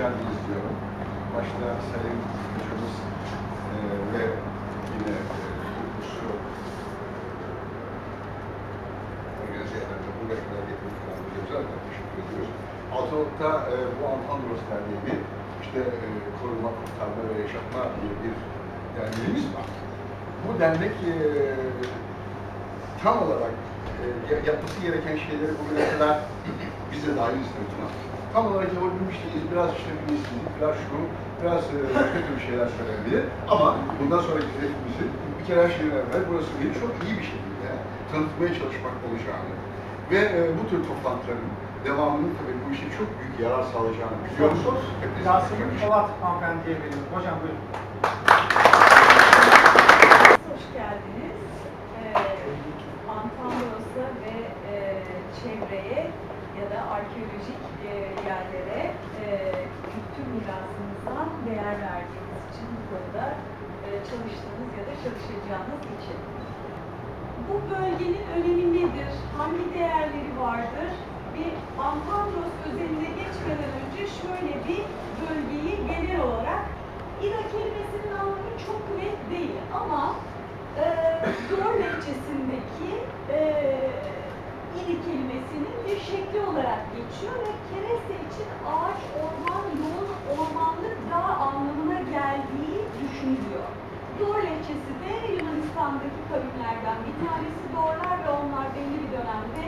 geldiniz diyorum. Başta Sayın Hocamız e, ve yine e, Kırkusu organize ve buraya kadar getirmiş olan hocamıza da teşekkür ediyoruz. Altınoluk'ta e, bu Antandros Derneği işte e, koruma, kurtarma ve yaşatma diye bir derneğimiz var. Bu dernek e, tam olarak e, ya- yapması gereken şeyleri bugüne kadar biz de dahiliz tabii buna. Tam olarak yapabilmiş değiliz. Biraz işte bilinçsizlik, biraz şu, biraz e, başka türlü şeyler söylenebilir. Ama bundan sonraki hedefimizin bir kere her şeyden evvel burası bir çok iyi bir şekilde tanıtmaya çalışmak olacağını ve e, bu tür toplantıların devamının tabii bu işe çok büyük yarar sağlayacağını biliyoruz. Yasemin. Polat hanımefendiye veriyorum. Hocam buyurun. Hoş geldiniz. Ee, Antalya'sa ve e, çevreye ya da arkeolojik e, yerlere e, kültür mirasımızdan değer verdiğiniz için bu konuda e, çalıştığınız ya da çalışacağınız için. Bu bölgenin önemi nedir? Hangi değerleri vardır? Bir Antandros özeline geçmeden önce şöyle bir bölgeyi genel olarak İra kelimesinin anlamı çok net değil ama e, Dor lehçesindeki Yunanistan'daki kavimlerden bir tanesi Dorlar ve onlar belli bir dönemde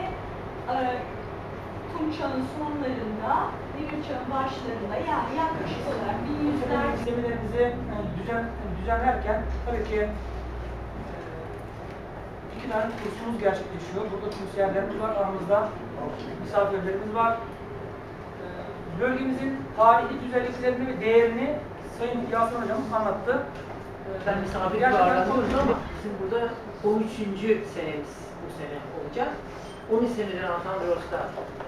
e, Tunç Çağ'ın sonlarında, Demir Çağ'ın başlarında yani yaklaşık olarak bin yüzlerce Seminerimizi e, düzen, düzenlerken tabii ki e, iki tane kursumuz gerçekleşiyor. Burada kursiyerlerimiz var, aramızda misafirlerimiz var. E, Bölgemizin tarihi güzelliklerini ve değerini Sayın Yasin Hocam anlattı. Ben misafir ağırlanıyoruz çok- ama bizim burada 13. senemiz bu sene olacak. 13 senedir Antandros'ta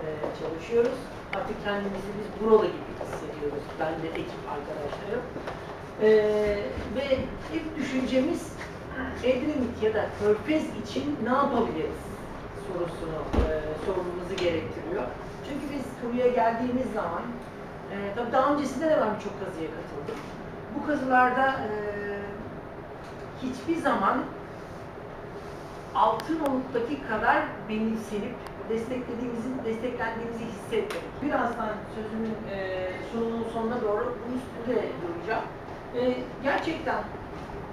e, çalışıyoruz. Artık kendimizi biz buralı gibi hissediyoruz. Ben de ekip arkadaşlarım. E, ve ilk düşüncemiz Edremit ya da Körfez için ne yapabiliriz sorusunu e, sormamızı gerektiriyor. Çünkü biz buraya geldiğimiz zaman e, tabii daha öncesinde de ben birçok kazıya katıldım. Bu kazılarda e, hiçbir zaman Altınoluk'taki kadar benimsenip desteklediğimizi, desteklendiğimizi hissetmedik. Birazdan sözümün e, sunumunun sonuna doğru bunun üstünde duracağım. E, gerçekten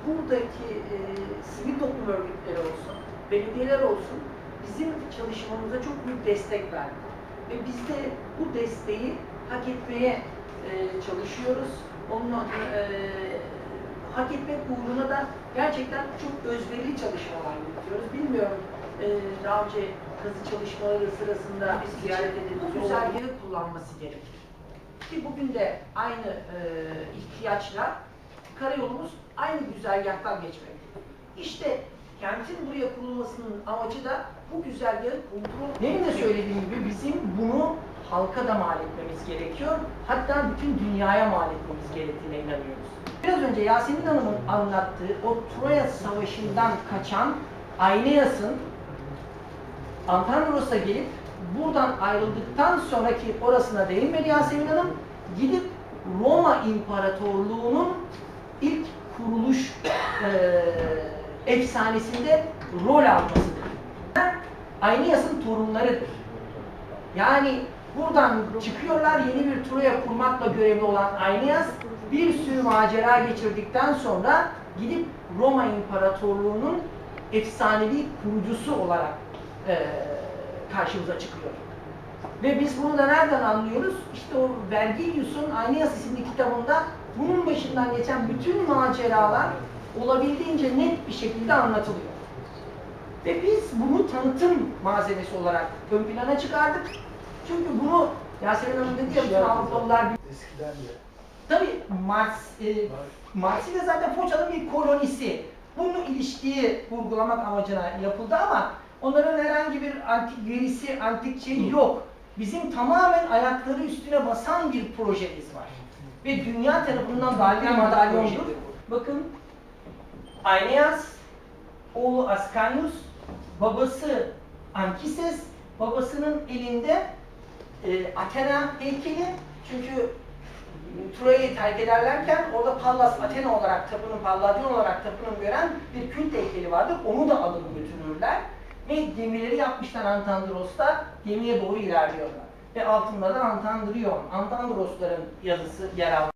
buradaki e, sivil toplum örgütleri olsun, belediyeler olsun bizim çalışmamıza çok büyük destek verdi. Ve biz de bu desteği hak etmeye e, çalışıyoruz. Onun e, hak etmek uğruna da gerçekten çok özverili çalışmalar yürütüyoruz. Bilmiyorum e, daha önce kazı çalışmaları sırasında biz ziyaret edildik. Bu güzergahı kullanması gerekir. Ki bugün de aynı e, ihtiyaçla karayolumuz aynı güzergahtan geçmek. İşte kentin buraya kurulmasının amacı da bu güzergahı kontrol Benim de söylediğim gibi bizim bunu halka da mal etmemiz gerekiyor. Hatta bütün dünyaya mal etmemiz gerektiğine inanıyoruz. Biraz önce Yasemin Hanım'ın anlattığı o Troya Savaşı'ndan kaçan Aeneas'ın Antandros'a gelip buradan ayrıldıktan sonraki orasına değinmedi Yasemin Hanım. Gidip Roma İmparatorluğu'nun ilk kuruluş eee efsanesinde rol almasıdır. Aeneas'ın torunlarıdır. Yani buradan çıkıyorlar yeni bir Troya kurmakla görevli olan Aeneas bir sürü macera geçirdikten sonra gidip Roma İmparatorluğu'nun efsanevi kurucusu olarak eee, karşımıza çıkıyor. Ve biz bunu da nereden anlıyoruz? İşte o Vergilius'un Aeneas isimli kitabında bunun başından geçen bütün maceralar olabildiğince net bir şekilde anlatılıyor. Ve biz bunu tanıtım malzemesi olarak ön plana çıkardık. Çünkü bunu Yasemin Hanım dedi ya bütün Avrupalılar Eskiden de. Tabii Mars, e, Marsilya zaten Foça'nın bir kolonisi. Bunu ilişkiyi vurgulamak amacına yapıldı ama onların herhangi bir antik verisi, antik şey yok. Bizim tamamen ayakları üstüne basan bir projemiz var. Ve dünya tarafından verdiği madalyondur. Bakın Aeneas, oğlu Ascanius, babası Ankises, babasının elinde e, Athena heykeli. Çünkü Troya'yı terk ederlerken orada Pallas Athena olarak tapının, Palladion olarak tapının gören bir kült heykeli vardır. Onu da alıp götürürler. Ve gemileri yapmışlar Antandros'ta gemiye doğru ilerliyorlar. Ve altında da Antandrion, Antandrosların yazısı yer almaktadır.